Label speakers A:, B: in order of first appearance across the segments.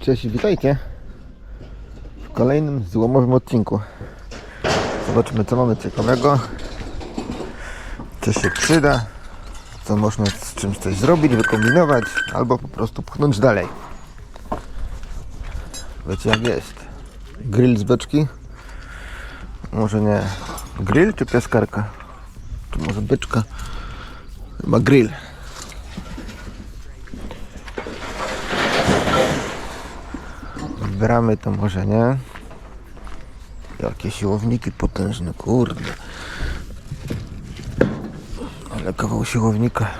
A: Cześć witajcie w kolejnym złomowym odcinku. Zobaczmy co mamy ciekawego, co się przyda, co można z czymś coś zrobić, wykombinować, albo po prostu pchnąć dalej. Wiecie jak jest. Grill z beczki. Może nie. Grill czy piaskarka? Czy może beczka? Chyba grill. Bramy to może nie. Jakie siłowniki potężne, kurde. Ale kawał siłownika.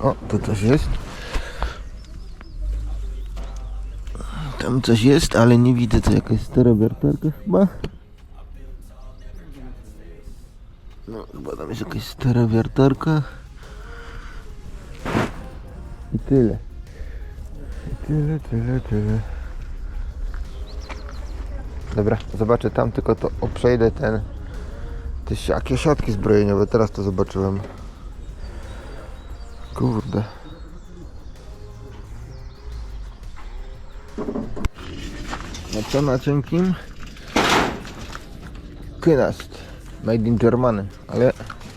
A: O, tu coś jest. Tam coś jest, ale nie widzę to jakaś stara wiertarka chyba. No, chyba tam jest jakaś stara wiertarka. I tyle. I tyle, tyle, tyle. Dobra, zobaczę tam, tylko to przejdę ten. Te jakie siatki zbrojeniowe, teraz to zobaczyłem. Kurde. No co na cienkim? Kynast. Made in Germany, ale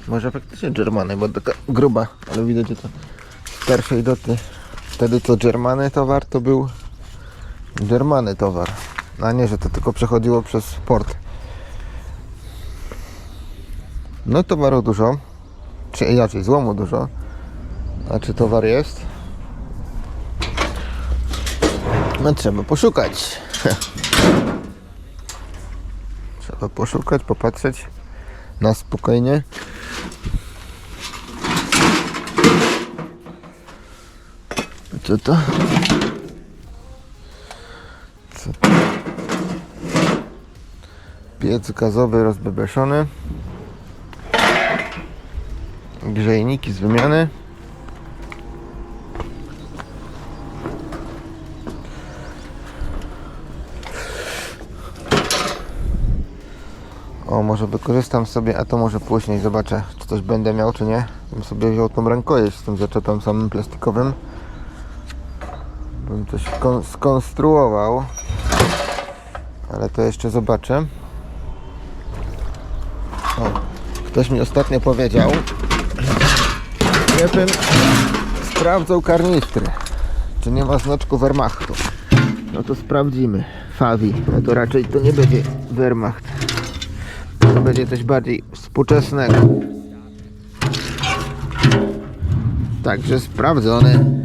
A: może faktycznie Germany, bo taka gruba, ale widać, że to pierwszej doty. Wtedy to Germany towar to był Germany towar. A nie, że to tylko przechodziło przez port. No towaru dużo. Czy inaczej, złomu dużo. A czy towar jest? No trzeba poszukać. trzeba poszukać, popatrzeć na spokojnie. Co to? Piec gazowy rozbebeszony. Grzejniki z wymiany. O, może wykorzystam sobie, a to może później zobaczę, czy coś będę miał, czy nie. Bym sobie wziął tą rękojeść z tym zaczepem samym plastikowym. Bym coś kon- skonstruował. Ale to jeszcze zobaczę. Ktoś mi ostatnio powiedział, żebym sprawdzał karnistry, czy nie ma znaczku Wehrmachtu. No to sprawdzimy. Fawi, no to raczej to nie będzie Wehrmacht. To będzie coś bardziej współczesnego. Także sprawdzony.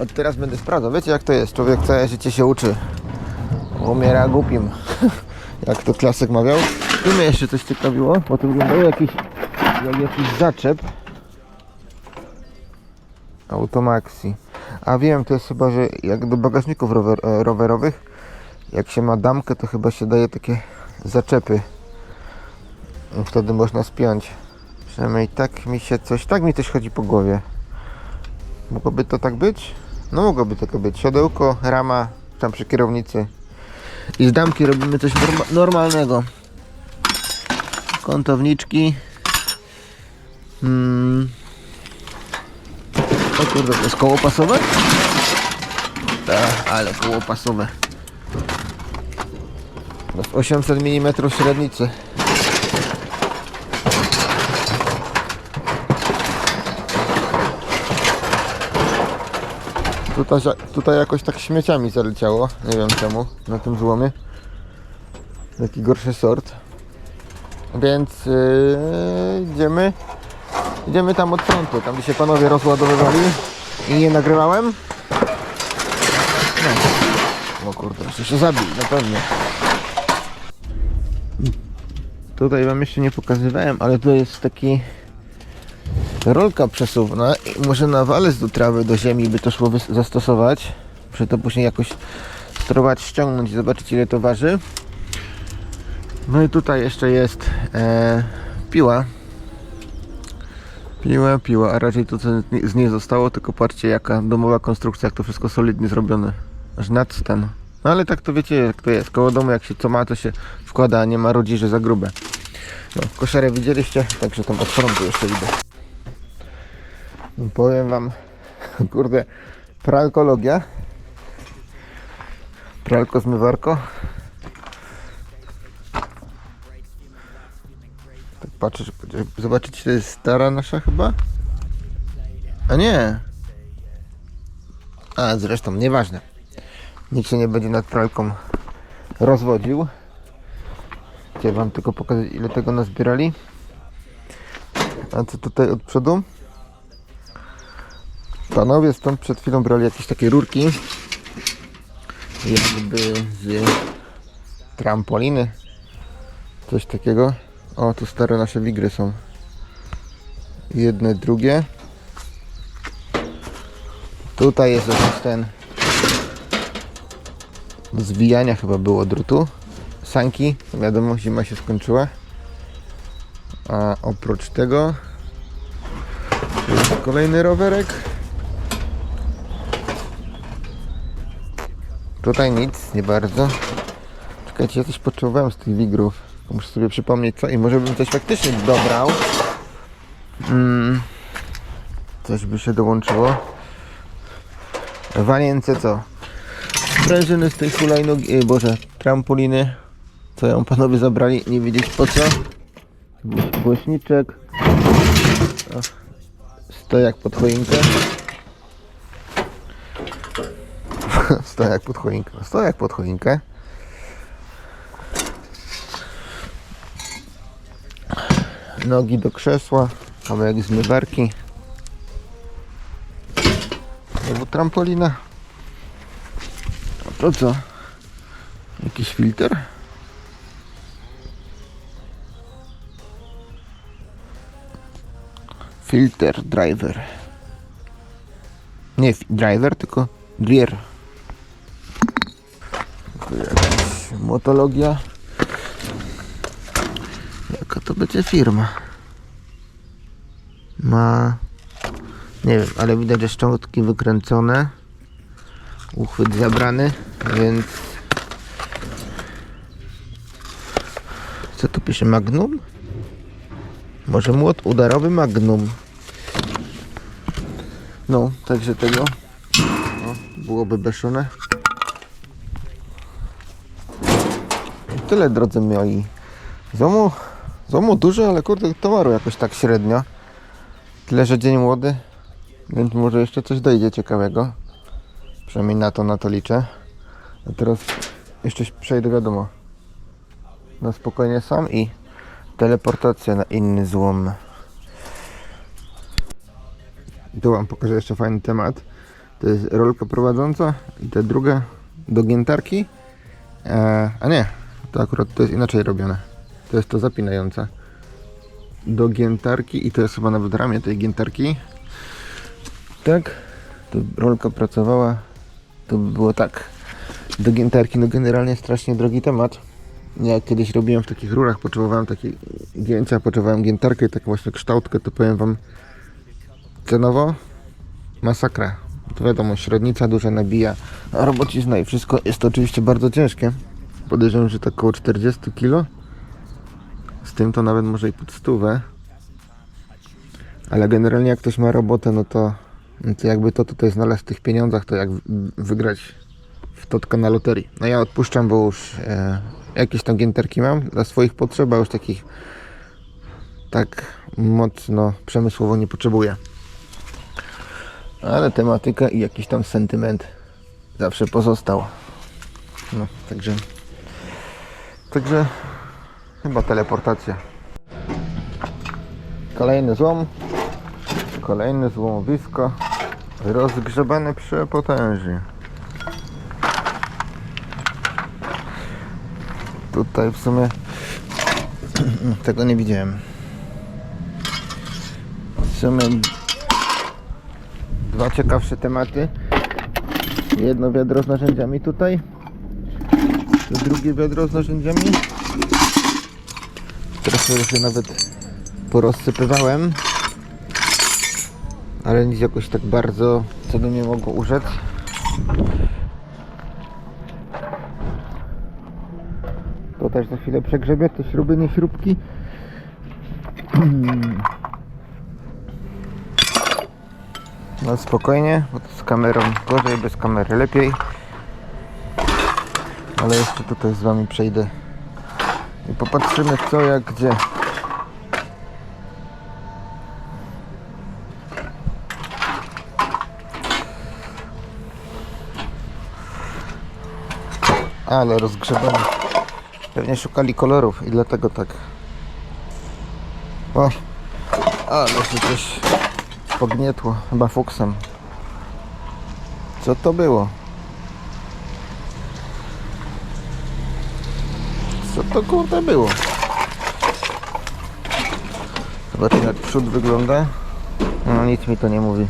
A: Od teraz będę sprawdzał. Wiecie jak to jest? Człowiek całe życie się uczy. Umiera głupim. jak to klasyk mawiał. Tu mnie jeszcze coś ciekawiło, bo to wyglądało jakiś, jak jakiś zaczep. Automaxi. A wiem, to jest chyba, że jak do bagażników rower, e, rowerowych, jak się ma damkę, to chyba się daje takie zaczepy. I Wtedy można spiąć. Przynajmniej tak mi się coś, tak mi coś chodzi po głowie. Mogłoby to tak być? No mogłoby tak być. Siodełko, rama, tam przy kierownicy. I z damki robimy coś norma normalnego. Kątowniczki. Hmm. O kurde, to jest koło pasowe? Tak, ale koło pasowe. To jest 800 mm średnicy. Tutaj, tutaj jakoś tak śmieciami zaleciało. Nie wiem czemu na tym złomie. Taki gorszy sort. Więc yy, idziemy. Idziemy tam od frontu. Tam gdzie się panowie rozładowywali. I nie nagrywałem. No. O kurde, jeszcze się zabili, na pewno. Tutaj wam jeszcze nie pokazywałem, ale to jest taki rolka przesuwna i może na walec do trawy, do ziemi by to szło zastosować. Muszę to później jakoś spróbować ściągnąć i zobaczyć ile to waży. No i tutaj jeszcze jest e, piła. Piła, piła, a raczej to co z niej zostało, tylko patrzcie jaka domowa konstrukcja, jak to wszystko solidnie zrobione. Aż nadstan. No ale tak to wiecie jak to jest. Koło domu jak się co ma to się wkłada, a nie ma rodziży za grube. No, koszarę widzieliście, także tam od frontu jeszcze widzę. Powiem wam, kurde, pralkologia. Pralko, zmywarko. Będzie- zobaczyć, to jest stara nasza chyba? A nie. A zresztą, nieważne. Nikt się nie będzie nad pralką rozwodził. Chciałem wam tylko pokazać, ile tego nazbierali. A co tutaj od przodu? Panowie stąd przed chwilą brali jakieś takie rurki. Jakby z trampoliny. Coś takiego. O, tu stare nasze wigry są. Jedne, drugie. Tutaj jest jakiś ten zwijania chyba było drutu. Sanki, wiadomo, zima się skończyła. A oprócz tego kolejny rowerek. Tutaj nic, nie bardzo. Czekajcie, ja coś potrzebowałem z tych wigrów. Muszę sobie przypomnieć co i może bym coś faktycznie dobrał. Mm, coś by się dołączyło. Wanience co? Sprężyny z tej hulajnogi, e, boże, trampoliny. Co ją panowie zabrali, nie wiedzieć po co. Głoś- Głośniczek. Stojak pod choinkę. Stojak pod choinkę. Stojak pod choinkę. Nogi do krzesła. Kawałek zmywarki. Znowu trampolina. A to co? Jakiś filtr? Filter driver. Nie driver, tylko drier. Jakaś motologia. To będzie firma? Ma... Nie wiem, ale widać, że szczątki wykręcone. Uchwyt zabrany, więc... Co tu pisze? Magnum? Może młot udarowy Magnum. No, także tego o, byłoby beszone. Tyle drodzy moi. Zomu, zomu dużo, ale kurde towaru jakoś tak średnio. Tyle, że dzień młody, więc może jeszcze coś dojdzie ciekawego. Przynajmniej na to, na to liczę. A teraz jeszcze przejdę wiadomo. Na spokojnie sam i teleportacja na inny złom. I tu wam pokażę jeszcze fajny temat. To jest rolka prowadząca i ta druga do giętarki. E, a nie, to akurat to jest inaczej robione. To jest to zapinające. Do giętarki i to jest chyba nawet ramię tej giętarki. Tak, to rolka pracowała. To by było tak. Do giętarki, no generalnie strasznie drogi temat. Ja kiedyś robiłem w takich rurach, potrzebowałem takiej gięcia, potrzebowałem giętarkę i taką właśnie kształtkę, to powiem wam cenowo masakra. To wiadomo, średnica duża nabija, robocizna i wszystko jest to oczywiście bardzo ciężkie. Podejrzewam, że tak około 40 kg. Z tym to nawet może i pod stówę. Ale generalnie jak ktoś ma robotę, no to, no to jakby to tutaj znalazł w tych pieniądzach, to jak wygrać w totka na loterii. No ja odpuszczam, bo już e, jakieś tam gięterki mam dla swoich potrzeb, a już takich tak mocno przemysłowo nie potrzebuję. Ale tematyka i jakiś tam sentyment zawsze pozostał. No, także także chyba teleportacja. Kolejny złom. Kolejne złomowisko. Rozgrzebane przepotężnie. Tutaj w sumie tego nie widziałem. W sumie dwa ciekawsze tematy. Jedno wiadro z narzędziami tutaj. Drugie wiadro z narzędziami. Już je nawet porozsypywałem. Ale nic jakoś tak bardzo, co by mnie mogło urzec. To też za chwilę przegrzebię, te śruby, nie śrubki. No spokojnie, bo z kamerą gorzej, bez kamery lepiej. Ale jeszcze tutaj z wami przejdę i popatrzymy co jak gdzie. Ale rozgrzebani. Pewnie szukali kolorów i dlatego tak. O, ale się coś pognietło. Chyba fuksem. Co to było? To kurde było? Zobaczmy jak przód wygląda. No nic mi to nie mówi.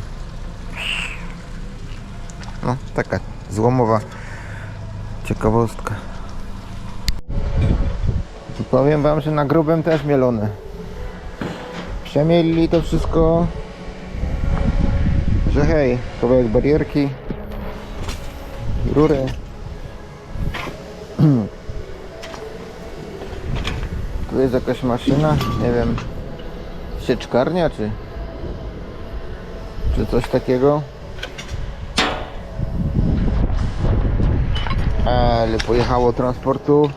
A: No taka złomowa ciekawostka. I powiem wam, że na grubym też mielone. Przemielili to wszystko. Że hej, kawałek barierki. Rury. Tu jest jakaś maszyna, nie wiem, sieczkarnia czy, czy coś takiego. Ale pojechało transportu.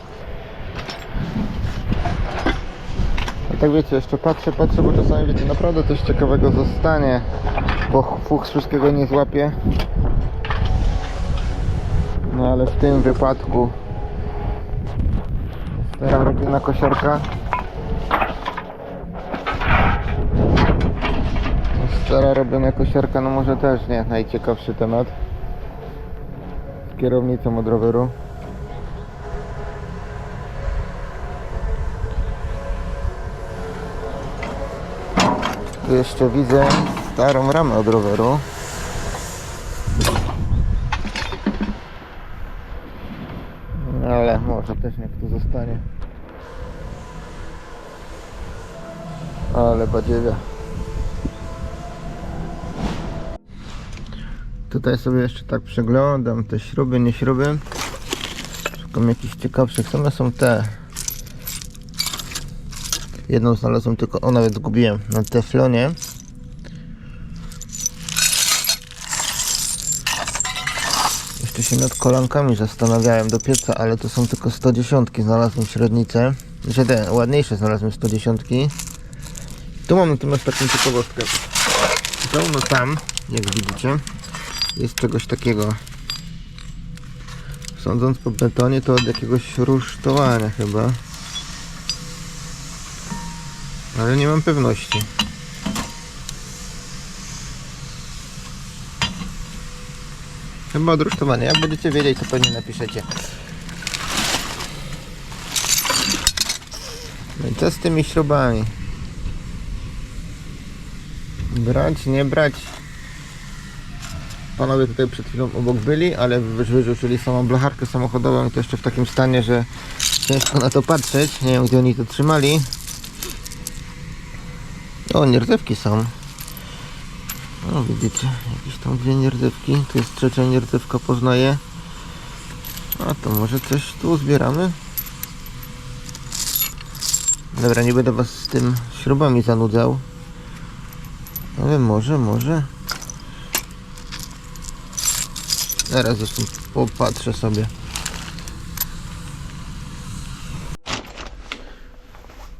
A: A tak wiecie, jeszcze patrzę, patrzę, bo czasami wiecie, naprawdę coś ciekawego zostanie, bo fuchs wszystkiego nie złapie. No ale w tym wypadku Stara robiona kosiarka. Stara robiona kosiarka, no może też nie najciekawszy temat. Z kierownicą od roweru. Tu jeszcze widzę starą ramę od roweru. No Ale może zostanie. Ale badziewia. Tutaj sobie jeszcze tak przeglądam te śruby, nie śruby. Szukam jakichś ciekawszych. Same są te. Jedną znalazłem tylko, o nawet zgubiłem, na teflonie. Się nad kolankami zastanawiałem do pieca, ale to są tylko 110. Znalazłem średnicę. Że te ładniejsze znalazłem 110. Tu mam natomiast taką ciekawostkę. Pełno tam, jak widzicie, jest czegoś takiego. Sądząc po betonie, to od jakiegoś rusztowania chyba. Ale nie mam pewności. Chyba od rusztowania. Jak będziecie wiedzieć, to pewnie napiszecie. No i co z tymi śrubami? Brać, nie brać? Panowie tutaj przed chwilą obok byli, ale wy- wyrzucili samą blacharkę samochodową i to jeszcze w takim stanie, że ciężko na to patrzeć. Nie wiem, gdzie oni to trzymali. O, nierdzewki są. O, widzicie, jakieś tam dwie nierdzewki. Tu jest trzecia nierdzewka, poznaję. A to może coś tu zbieramy? Dobra, nie będę was z tym śrubami zanudzał. Ale może, może. Teraz zresztą popatrzę sobie.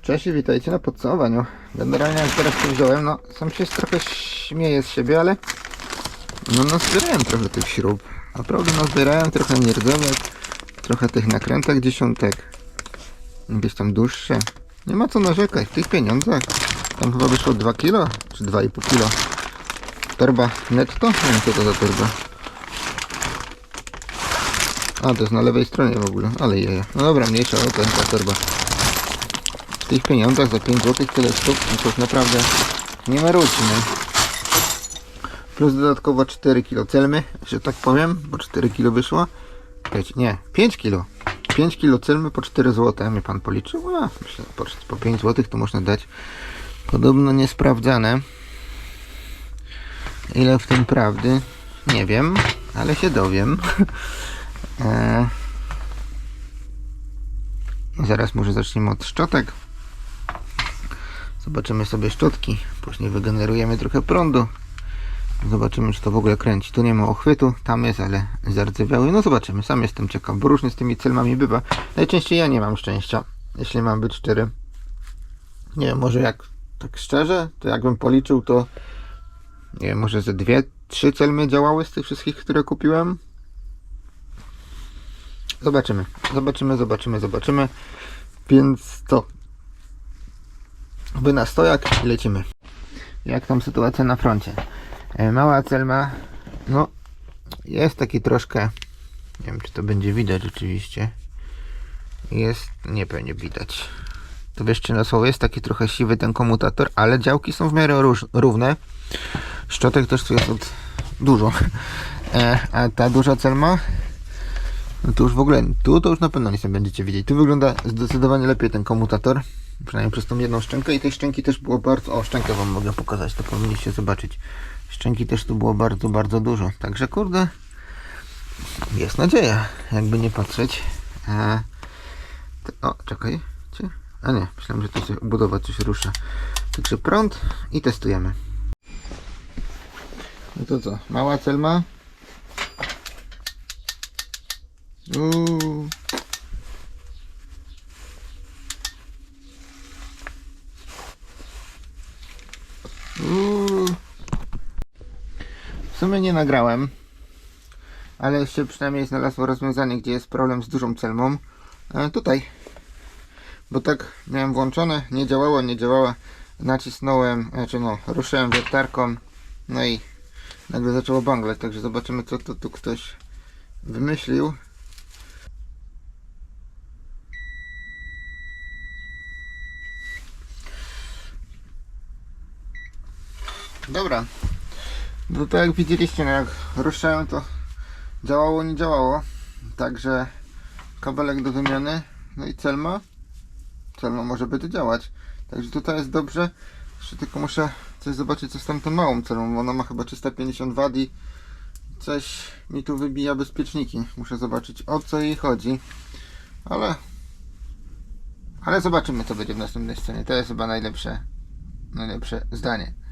A: Cześć i witajcie na podsumowaniu. Generalnie jak teraz to wziąłem, no sam się trochę śmieję z siebie, ale no nazbierałem trochę tych śrub. Naprawdę nazbierałem trochę nierdzewek, trochę tych nakrętek dziesiątek. Jakieś tam dłuższe. Nie ma co narzekać w tych pieniądzach. Tam chyba wyszło 2 kilo, czy 2,5 kilo. Torba netto? Nie wiem co to za torba. A, to jest na lewej stronie w ogóle, ale jeje. No dobra, mniejsza, o to jest ta torba. W tych pieniądzach za 5 zł tyle sztuk, no to naprawdę nie marudźmy. Plus dodatkowo 4 kg celmy, że tak powiem, bo 4 kg wyszło. Nie, 5 kg. 5 kg celmy po 4 zł, mnie pan policzył? A, myślę, po, po 5 zł to można dać. Podobno niesprawdzane. Ile w tym prawdy? Nie wiem, ale się dowiem. Eee, zaraz może zaczniemy od szczotek. Zobaczymy sobie szczotki. Później wygenerujemy trochę prądu. Zobaczymy, czy to w ogóle kręci. Tu nie ma ochwytu, tam jest, ale zardzewiały. No zobaczymy, sam jestem ciekaw, bo różnie z tymi celmami bywa. Najczęściej ja nie mam szczęścia, jeśli mam być szczery. Nie wiem, może jak tak szczerze, to jakbym policzył, to nie wiem, może ze dwie, trzy celmy działały z tych wszystkich, które kupiłem. Zobaczymy, zobaczymy, zobaczymy, zobaczymy. Więc to. By na stojak lecimy. Jak tam sytuacja na froncie? E, Mała celma, no jest taki troszkę, nie wiem czy to będzie widać rzeczywiście. Jest, nie pewnie widać. To wieszcie na słowo, jest taki trochę siwy ten komutator, ale działki są w miarę róż, równe. Szczotek też tu jest od dużo. E, a ta duża celma, no to już w ogóle, tu to już na pewno nie będziecie widzieć. Tu wygląda zdecydowanie lepiej ten komutator. Przynajmniej przez tą jedną szczękę i tej szczęki też było bardzo... O, szczękę wam mogę pokazać, to powinniście zobaczyć. Szczęki też tu było bardzo, bardzo dużo. Także kurde, jest nadzieja, jakby nie patrzeć. E, o, czekaj. A nie, myślałem, że to się budowa coś rusza. Także prąd i testujemy. No to co, mała celma. Uuu. Uuu. W sumie nie nagrałem, ale się przynajmniej znalazło rozwiązanie, gdzie jest problem z dużą celmą. E, tutaj. Bo tak miałem włączone, nie działało, nie działała. Nacisnąłem, znaczy no, ruszyłem wiertarką, no i nagle zaczęło banglać, także zobaczymy co to tu ktoś wymyślił. Dobra. No to jak widzieliście, no jak ruszałem to działało, nie działało. Także kabelek do wymiany. No i celma. Celma może będzie działać. Także tutaj jest dobrze. Jeszcze tylko muszę coś zobaczyć co z tamtą małą celą. Ona ma chyba 350 W i coś mi tu wybija bezpieczniki. Muszę zobaczyć o co jej chodzi. Ale ale zobaczymy co będzie w następnej scenie. To jest chyba najlepsze najlepsze zdanie.